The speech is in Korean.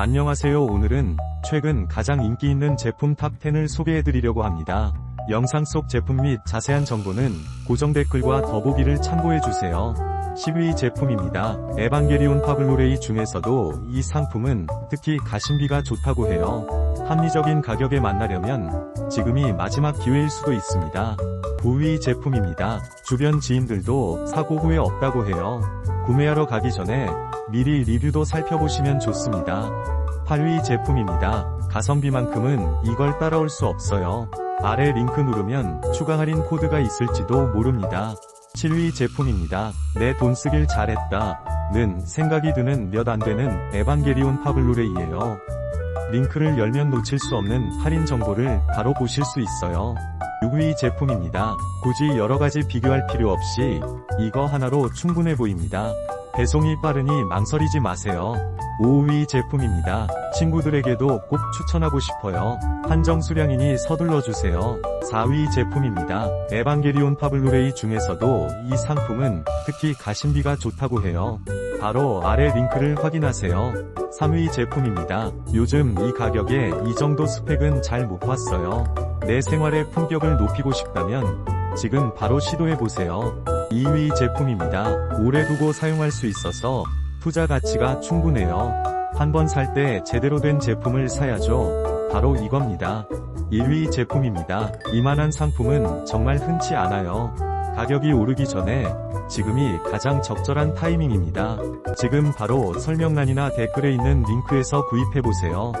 안녕하세요 오늘은 최근 가장 인기 있는 제품 탑10을 소개해드리려고 합니다. 영상 속 제품 및 자세한 정보는 고정 댓글과 더보기를 참고해주세요. 10위 제품입니다. 에반게리온 파블로레이 중에서도 이 상품은 특히 가심비가 좋다고 해요. 합리적인 가격에 만나려면 지금이 마지막 기회일 수도 있습니다. 9위 제품입니다. 주변 지인들도 사고 후에 없다고 해요. 구매하러 가기 전에 미리 리뷰도 살펴보시면 좋습니다. 8위 제품입니다. 가성비만큼은 이걸 따라올 수 없어요. 아래 링크 누르면 추가 할인 코드가 있을지도 모릅니다. 7위 제품입니다. 내 돈 쓰길 잘했다. 는 생각이 드는 몇 안 되는 에반게리온 파블로레이예요. 링크를 열면 놓칠 수 없는 할인 정보를 바로 보실 수 있어요. 6위 제품입니다. 굳이 여러가지 비교할 필요 없이 이거 하나로 충분해 보입니다. 배송이 빠르니 망설이지 마세요. 5위 제품입니다. 친구들에게도 꼭 추천하고 싶어요. 한정 수량이니 서둘러 주세요. 4위 제품입니다. 에반게리온 파블로레이 중에서도 이 상품은 특히 가심비가 좋다고 해요. 바로 아래 링크를 확인하세요. 3위 제품입니다. 요즘 이 가격에 이 정도 스펙은 잘 못 봤어요. 내 생활의 품격을 높이고 싶다면 지금 바로 시도해보세요. 2위 제품입니다. 오래 두고 사용할 수 있어서 투자 가치가 충분해요. 한번 살 때 제대로 된 제품을 사야죠. 바로 이겁니다. 1위 제품입니다. 이만한 상품은 정말 흔치 않아요. 가격이 오르기 전에 지금이 가장 적절한 타이밍입니다. 지금 바로 설명란이나 댓글에 있는 링크에서 구입해보세요.